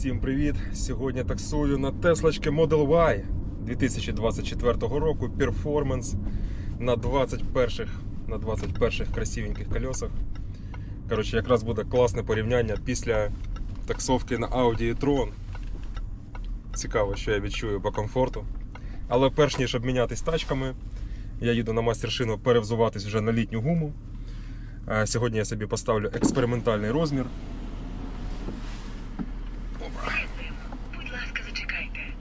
Всім привіт! Сьогодні таксую на Теслочки Model Y 2024 року Performance на 21 на 21 красивеньких колесах. Коротше, якраз буде класне порівняння після таксовки на Audi e-tron. Цікаво, що я відчую по комфорту. Але перш ніж обмінятись тачками, я їду на майстершину перевзуватись вже на літню гуму. Е, Сьогодні я собі поставлю експериментальний розмір.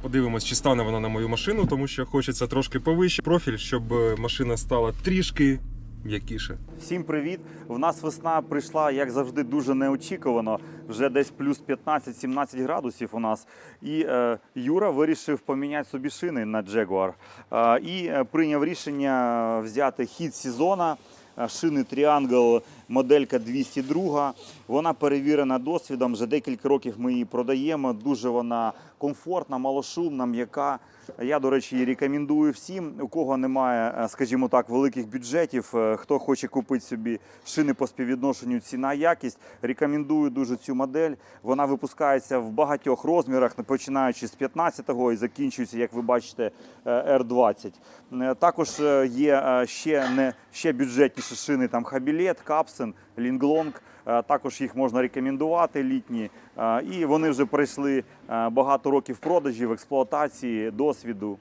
Подивимось, чи стане вона на мою машину, тому що хочеться трошки повище профіль, щоб е, машина стала трішки м'якіше. Всім привіт! В нас весна прийшла, як завжди, дуже неочікувано. Вже десь плюс 15-17 градусів у нас. І е, Юра вирішив поміняти собі шини на Jaguar. Е, і е, прийняв рішення взяти хід сезона. е, Шини Triangle моделька 202. Вона перевірена досвідом. Вже декілька років ми її продаємо. Дуже вона комфортна, малошумна, м'яка. Я, до речі, її рекомендую всім, у кого немає, е, скажімо так, великих бюджетів, е, хто хоче купити собі шини по співвідношенню ціна-якість. Рекомендую дуже цю модель. Вона випускається в багатьох розмірах, починаючи з 15-го і закінчується, як ви бачите, е, R20. Е, Також є ще не ще бюджетніші шини, там Хабілет, Капсен, Лінглонг. Е, Також їх можна рекомендувати літні. Е, І вони вже пройшли е, багато років продажів, експлуатації, досвіду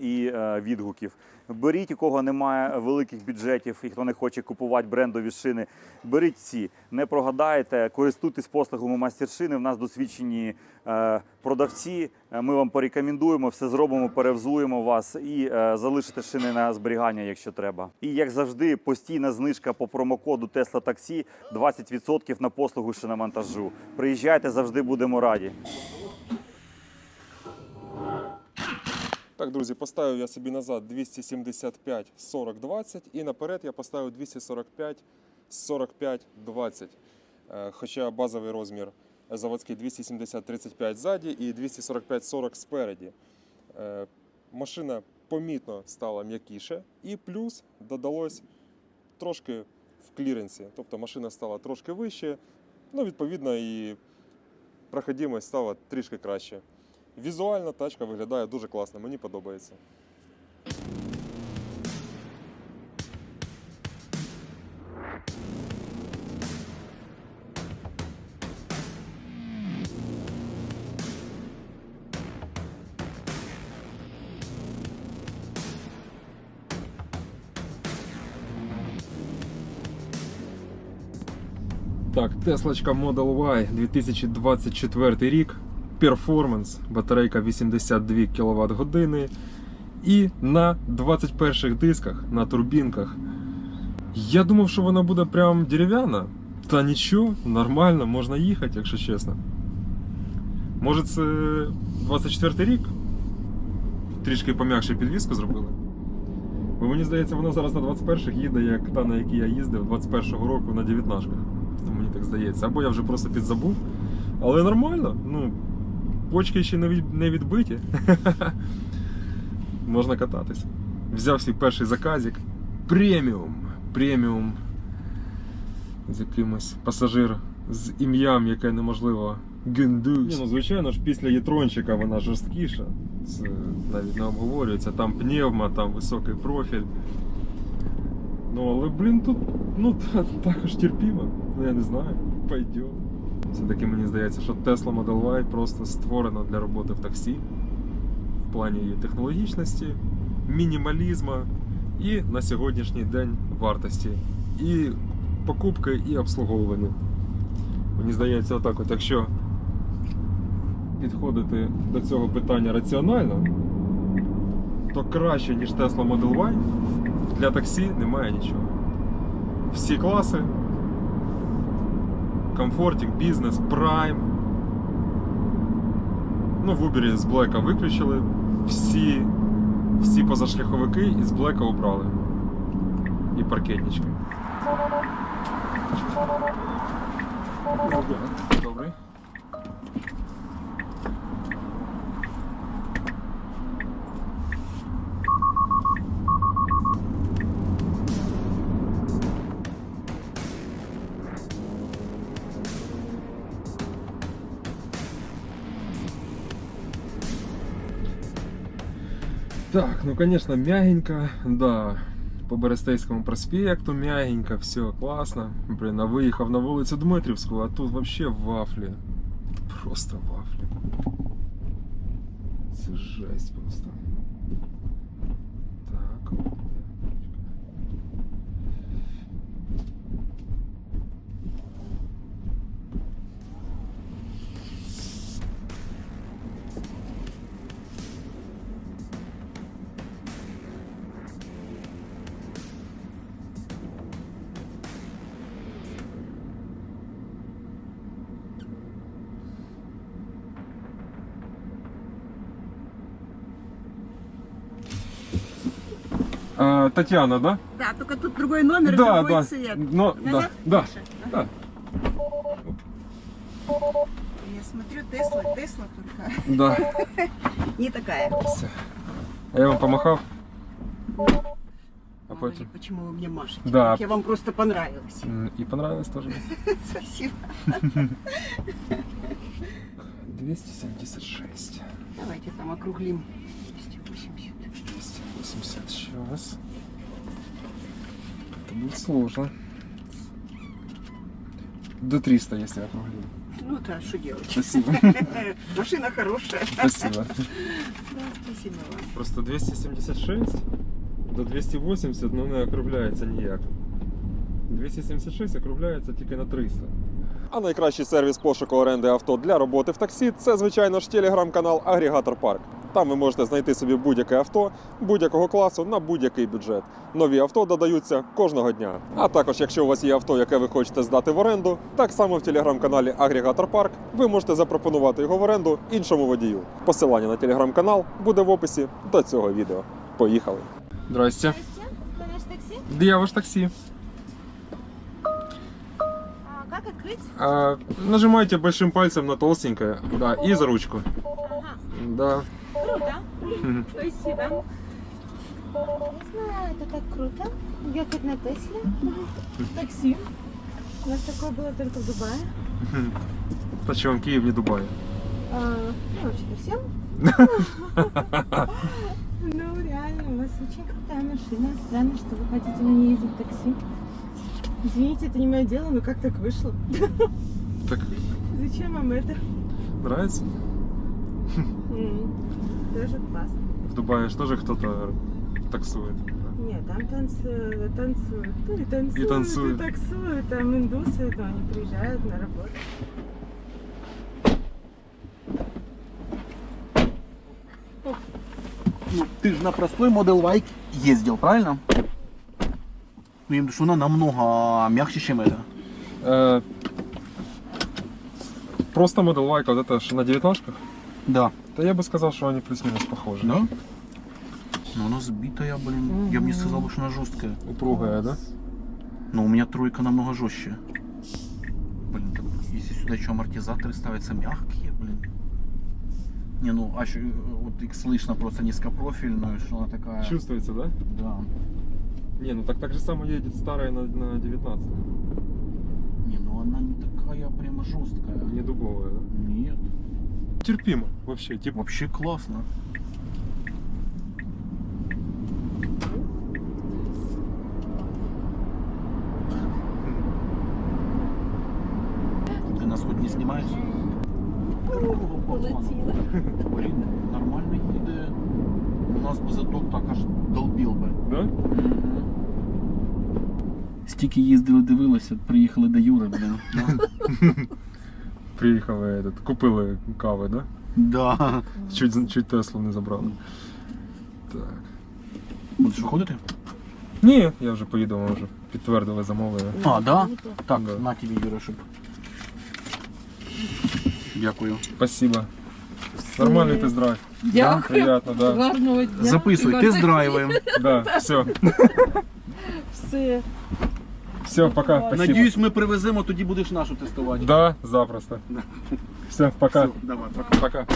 і відгуків. Беріть, у кого немає великих бюджетів і хто не хоче купувати брендові шини. Беріть ці, не прогадаєте, користуйтесь послугами майстершини. В нас досвідчені е, продавці. Е, Ми вам порекомендуємо, все зробимо, перевзуємо вас і е, залишите шини на зберігання, якщо треба. І як завжди, постійна знижка по промокоду Tesla Taxi 20% на послугу шиномонтажу. Приїжджайте, завжди будемо раді. Так, друзі, поставив я собі назад 275 40 20 і наперед я поставив 245 45 20. Е, Хоча базовий розмір заводський 270 35 ззаді і 245 40 спереді. Е, Машина помітно стала м'якіше, і плюс додалось трошки в кліренсі. Тобто машина стала трошки вище, ну, відповідно, і проходимость стала трішки краще. Візуально тачка виглядає дуже класно, мені подобається. Так, Теслочка Model Y 2024 рік. Performance, батарейка 82 кВт години. І на 21 дисках, на турбінках. Я думав, що вона буде прям дерев'яна. Та нічого, нормально, можна їхати, якщо чесно. Може це 24 рік? Трішки пом'якше підвіску зробили. Бо мені здається, вона зараз на 21-х їде, як та, на якій я їздив 21-го року на 19-ках. Мені так здається. Або я вже просто підзабув. Але нормально. Ну, почки ще не відбиті. Можна кататись. Взяв свій перший заказик. Преміум. Преміум. З якимось пасажир з ім'ям, яке неможливо. Гюндус. ну, звичайно ж, після єтрончика вона жорсткіша. Це навіть не обговорюється. Там пневма, там високий профіль. Ну, але, блін, тут ну, також терпімо. Ну, я не знаю. Пойдем. Все-таки мені здається, що Tesla Model Y просто створена для роботи в таксі в плані її технологічності, мінімалізму і на сьогоднішній день вартості. І покупки, і обслуговування. Мені здається, отак, от, якщо підходити до цього питання раціонально, то краще, ніж Tesla Model Y, для таксі немає нічого. Всі класи, комфортик, бізнес, прайм. Ну, в Uber з Блека виключили. Всі, всі позашляховики із Блека обрали. І паркетнички. Так, ну конечно, мягенько, да. По Берестейському проспекту мягенько, все классно. Блин, а виїхав на вулицю Дмитрівську, а тут вообще вафлі. Просто вафлі. Це жесть просто. А, Татьяна, да? Да, только тут другой номер, да, другой да. цвет. Но, да, да, да. Я смотрю, Тесла, Тесла только Да. не такая. Все. А я вам помахав. А ли, почему вы мне машете? Да. Я вам просто понравилась. И понравилось тоже. Спасибо. 276. Давайте там округлим. 280. 280 сейчас. Это будет сложно. До 300, если я округлим. Ну да, что делать? Спасибо. Машина хорошая. Спасибо. Да, спасибо вам. Просто 276 до 280, ну не округляється ніяк. 276 округляється тільки на 300. А найкращий сервіс пошуку оренди авто для роботи в таксі це, звичайно ж, телеграм-канал Агрегатор Парк. Там ви можете знайти собі будь-яке авто будь-якого класу на будь-який бюджет. Нові авто додаються кожного дня. А також, якщо у вас є авто, яке ви хочете здати в оренду, так само в телеграм-каналі Агрегатор Парк ви можете запропонувати його в оренду іншому водію. Посилання на телеграм-канал буде в описі до цього відео. Поїхали. Здрасте. Наш такси. Я ваш таксі. А как открыть? А, нажимайте большим пальцем на толстенькое, да, и за ручку. Ага, Да. Круто. Спасибо. Не знаю, это так круто. Ехать на Тесле. Такси. У нас такое было только в Дубае. Почем Киев не Дубай. А, ну, вообще всем. Ну, реально, у вас очень крутая машина. Странно, что вы хотите на ней ездить в такси. Извините, это не мое дело, но как так вышло? Так Зачем вам это? нравится? Тоже классно. В Дубае же тоже кто-то таксует. Нет, там танцуют, танцуют, ну и танцуют, И танцуют. и таксуют, там индусы, то они приезжают на работу. Ну, ты же на простой Model Y ездил, правильно? Ну, я виду, что она намного мягче, чем это. Э, просто Model Y, вот это ж на девятнашках, Да. то я бы сказал, что они плюс-минус похожи. Да? Но она сбитая, блин. Я бы не сказал, что она жесткая. Упругая, да? Но у меня тройка намного жестче. Блин, так если сюда еще амортизаторы ставятся мягкие, блин. Не, ну, а еще, вот их слышно просто низкопрофильную, что она такая. Чувствуется, да? Да. Не, ну так так же само едет старая на, на 19 Не, ну она не такая прямо жесткая. не дубовая, да? Нет Терпимо вообще, типа Вообще классно. Ты нас хоть не снимаешь? Полетіла. Блін, нормально їде. У нас би задок так аж долбив би. да? Стільки їздили, дивилися, приїхали до Юри, блін. Приїхали, этот, купили кави, да? Да. Чуть, чуть Теслу не забрали. Так. Будеш виходити? Ні, я вже поїду, ми вже підтвердили замовлення. А, да? Так, Да. на тобі, Юра, щоб. Дякую. Спасибо. Нормальний тест-драйв. Дякую. Приятно, да. Гарного дня. Записуй, тест-драйвуємо. Да, все. Все. Все, пока. Спасибо. Надіюсь, ми привеземо, тоді будеш нашу тестувати. Да, запросто. Все, пока. Все, давай, пока. Пока.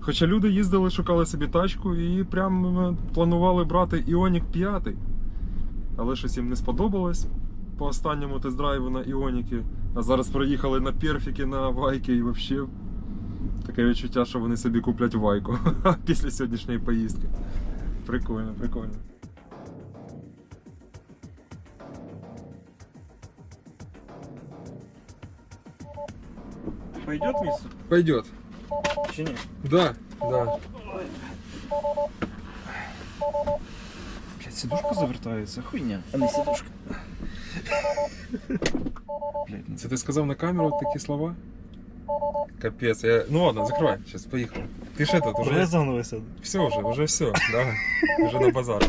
Хоча люди їздили, шукали собі тачку і прям е, планували брати Іонік 5. Але щось їм не сподобалось по останньому тест-драйву на Іоніки. А зараз приїхали на перфіки, на вайки і взагалі Таке відчуття, що вони собі куплять вайку після сьогоднішньої поїздки. Прикольно, прикольно. Пойдет місце? Пойдет. Чи ні? Да, да. Блядь, сидушка завертається, хуйня, а не сидушка. Блядь, ну Це ти сказав на камеру такі слова? Капець, я... Ну ладно, закривай, зараз поїхали. Ти ж этот, уже... Резанулося. Все уже, уже все, да. Уже на базар.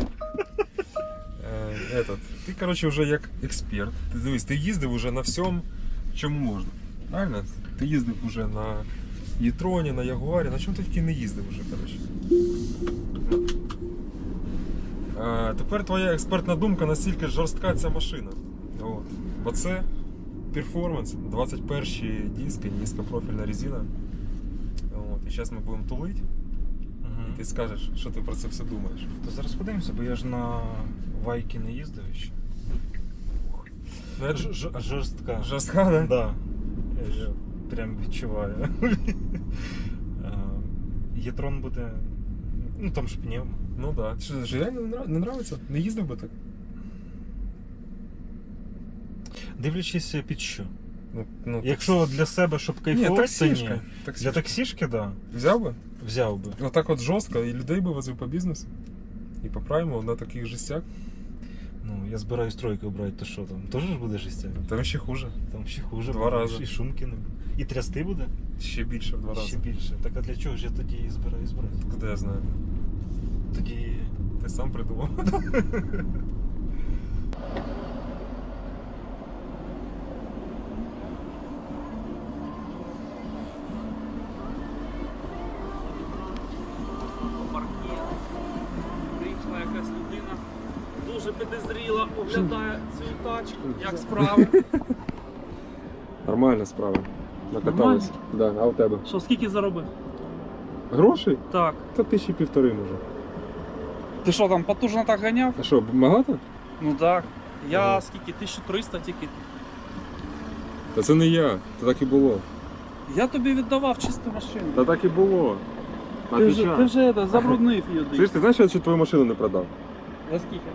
Е, Этот, ти, короче, вже як експерт. Ти дивись, ти їздив уже на всьому, чому можна. Правильно? Ти їздив уже на Єтроні, на Ягуарі, на чому ти тільки не їздив уже, короче. Е, Тепер твоя експертна думка, настільки жорстка ця машина. От. Бо це перформанс, 21 диски, низькопрофільна резина. От. І зараз ми будемо тулити. І ти скажеш, що ти про це все думаєш. То зараз подивимося, бо я ж на вайки не їздив ще. Ну, ж- Жорстка. Жорстка, да? Да. Я ж прям відчуваю. Е, Єтрон буде. Ну там ж пневмо. Ну да. Що, реально не, нрав... не нравиться? Не їздив би так? Дивлячись під що. Ну, ну, Якщо для себе, щоб ні, кайфувати, то таксішка. ні. таксішка. Для таксішки, так. Да. Взяв би? Взяв би. Отак от жорстко, і людей би возив по бізнесу. І по прайму на таких жестях. Ну, я збираюсь тройку брати, то що там? Теж ж буде жестяк? Там ще хуже. Там ще хуже. Два буде, рази. І шумки не буде. І трясти буде? Ще більше в два рази. Ще більше. Так а для чого ж я тоді її збираюсь брати? Куди я знаю? Тоді. Ти сам придумав. оглядає цю тачку. Як справи? Нормальна справа. Накатались? Да, а у тебе? Що, скільки заробив? Грошей? Так. Та тисячі півтори може. Ти що там потужно так ганяв? А що, багато? Ну так. Я Ага. скільки? 1300 тільки. Та це не я, це так і було. Я тобі віддавав чисту машину. Та так і було. Ти вже, ти вже забруднив її. Слышь, ти знаєш, я ще твою машину не продав? За скільки?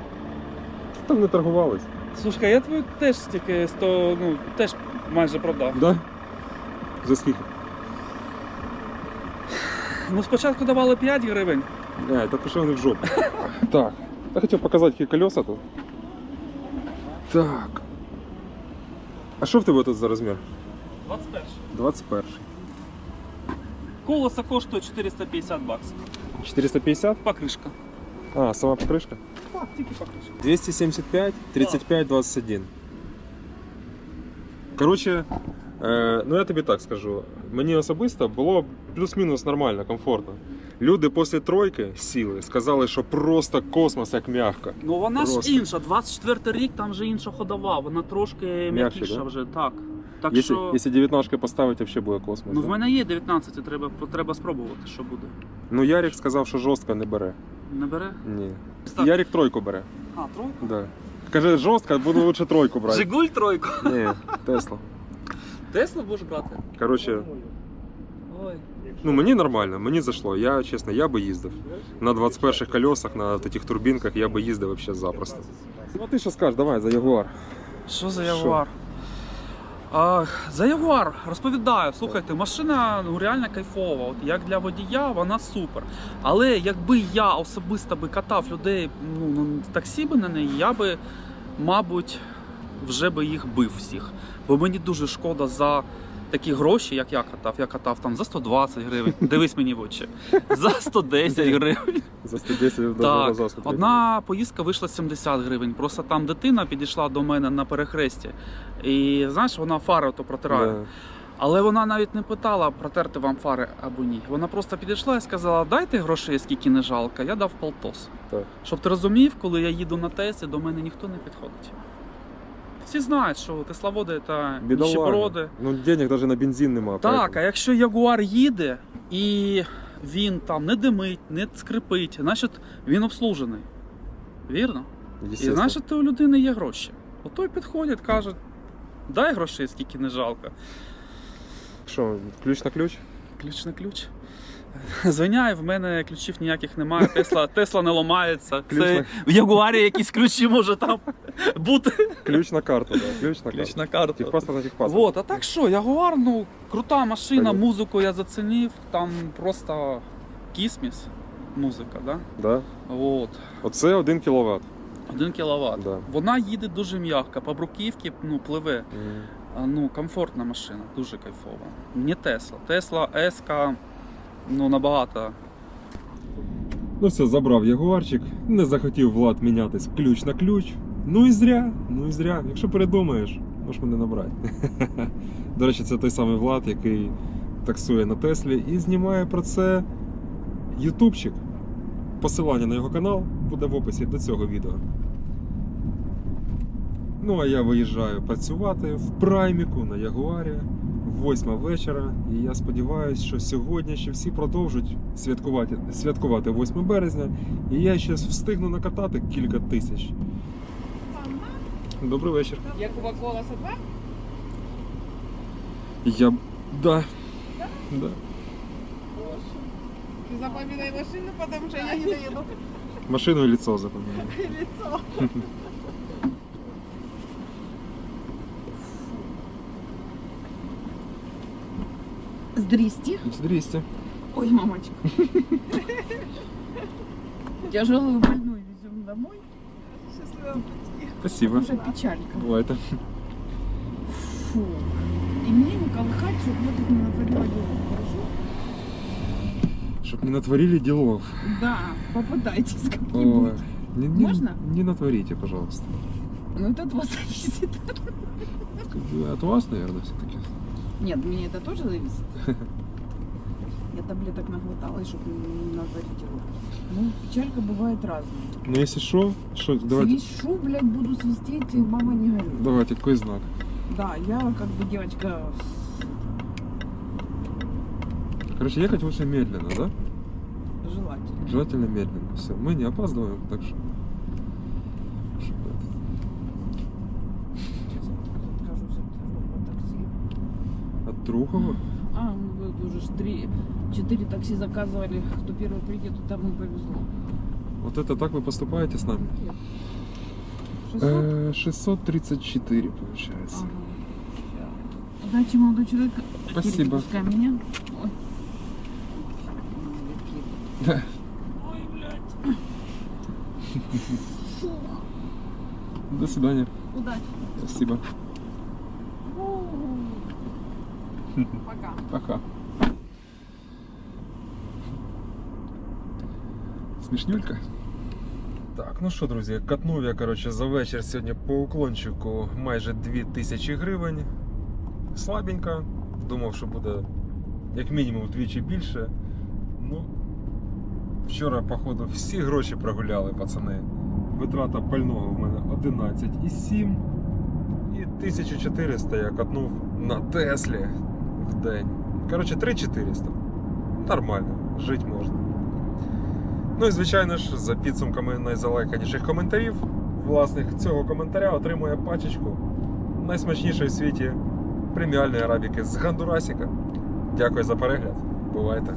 Там не торгувались. Слушай, я твою теж тільки 100, ну, теж майже продав. Да? За скільки? Ну спочатку давали 5 гривень. Не, та пішов не в жопу. так. Я хотів показати, які колеса тут. Так. А що в тебе тут за розмір? 21. 21. Колеса коштує 450 баксів. 450? Покришка. А, сама покришка? Так, тільки покришка. 275, 35, 21. Коротше, е, ну я тобі так скажу. Мені особисто було плюс-мінус нормально, комфортно. Люди після тройки сіли, сказали, що просто космос як м'яко. Ну вона Просто. ж інша, 24 рік там вже інша ходова, вона трошки м'якіша да? вже, так. Так Якщо, що. якщо 19 поставити, взагалі буде космос. Ну да? в мене є 19, треба, треба спробувати, що буде. ну Ярик сказав, що жорстко не бере. Не бере? Ні. Так. Ярик тройку бере. А, тройка? Да. Каже, жорстко, буду лучше тройку брати. Жигуль тройку. Ні, Тесла. Теслу будеш брати? Коротше, Ой. ну мені нормально, мені зайшло. Я чесно, я би їздив. На 21 колесах, на таких турбінках я би їздив вообще запросто. Ну ти що скажеш, давай за Ягуар. Що за Ягуар? За Ягуар розповідаю, слухайте, машина ну, реально кайфова. От як для водія, вона супер. Але якби я особисто би катав людей ну, на таксі би на неї, я би, мабуть, вже би їх бив всіх. Бо мені дуже шкода за такі гроші, як я катав. Я катав там за 120 гривень. Дивись мені в очі. За 110 гривень. За 110 до Так, одна поїздка вийшла 70 гривень. Просто там дитина підійшла до мене на перехресті. І знаєш, вона фари ото протирає. Да. Але вона навіть не питала, протерти вам фари або ні. Вона просто підійшла і сказала: дайте грошей, скільки не жалко, я дав полтос. Так. Щоб ти розумів, коли я їду на Теслі, до мене ніхто не підходить. Всі знають, що тесловоди Бідолага. ніщеброди. Ну денег навіть на бензин нема. Так, а якщо Ягуар їде і він там не димить, не скрипить, значить він обслужений. Вірно? І значить у людини є гроші. Ото й підходять, кажуть, дай грошей, скільки не жалко. Що, ключ на ключ? ключ на ключ. Звиняй, в мене ключів ніяких немає. Тесла, Тесла не ламається. Ключ Це в Ягуарі якісь ключі може там бути. Ключ на карту, да. Ключ на Ключ карту. на карту. Техпаспорт на техпаспорт. Вот, а так що, Ягуар, ну, крута машина, Понятно. музику я зацінив, там просто кісміс музика, да? Да. От. Оце 1 кВт. 1 кВт. Да. Вона їде дуже м'яко, по бруківці ну, пливе. А, Ну, комфортна машина, дуже кайфова. Не Тесла. Тесла S, ну, набагато. Ну все, забрав ягуарчик, не захотів Влад мінятись ключ на ключ. Ну і зря, ну і зря. Якщо передумаєш, можеш мене набрати. До речі, це той самий Влад, який таксує на Теслі і знімає про це ютубчик. Посилання на його канал буде в описі до цього відео. Ну а я виїжджаю працювати в прайміку на Ягуарі. Восьма вечора, і я сподіваюся, що сьогодні ще всі продовжують святкувати, святкувати 8 березня, і я ще встигну накатати кілька тисяч. Добрий вечір. Якова колоса два? Я. Да. Да. Ты запоминай машину, потому что я не доеду. Машину і лицо запам'ятаю. Лицо. Здрасте. 200. Ой, мамочка. Тяжелую больную везем домой. Счастливого пути. Спасибо. Уже печалька. Бувайте. Фу. И мне не колыхать, чтобы я тут не натворила дело. Хорошо? Щоб не натворили ділов. Да, попытайтесь как-нибудь. Не, не, Можна? Не натворите, пожалуйста. Ну это от вас зависит. От вас, наверное, все-таки. Нет, мне это тоже зависит. Я таблеток наглоталась, чтобы не натворить его. Ну, печалька бывает разная. Ну, если что, что, давайте, Свищу, блядь, буду свистеть, и мама не горюй. давайте, какой знак? Да, я как бы девочка Короче, ехать лучше медленно, да? желательно. Желательно медленно. Все, мы не опаздываем, так что... чтоб это- Сейчас я откажусь от такого такси. От Трухова? А, мы вот уже ж три, четыре такси заказывали. Кто первый придет, тому повезло. Вот это так вы поступаете с нами? 600? Э, 634 получается. Ага. Удачи, молодой человек. Спасибо. Меня. Ой. Да. Ой, блядь. До свидания. Удачи. Спасибо. Пока. Пока. Смішнюлька. Так, ну що, друзі, катнув я, коротше, за вечір сьогодні по уклончику майже 2000 гривень. Слабенько. Думав, що буде як мінімум вдвічі більше. Ну, вчора, походу, всі гроші прогуляли, пацани. Витрата пального в мене 11,7. І 1400 я катнув на Теслі в день. Коротше, 3400. Нормально, жити можна. Ну і звичайно ж, за підсумками найзалайканіших коментарів, власник цього коментаря отримує пачечку найсмачнішої в світі преміальної арабіки з Гандурасіка. Дякую за перегляд. Бувайте!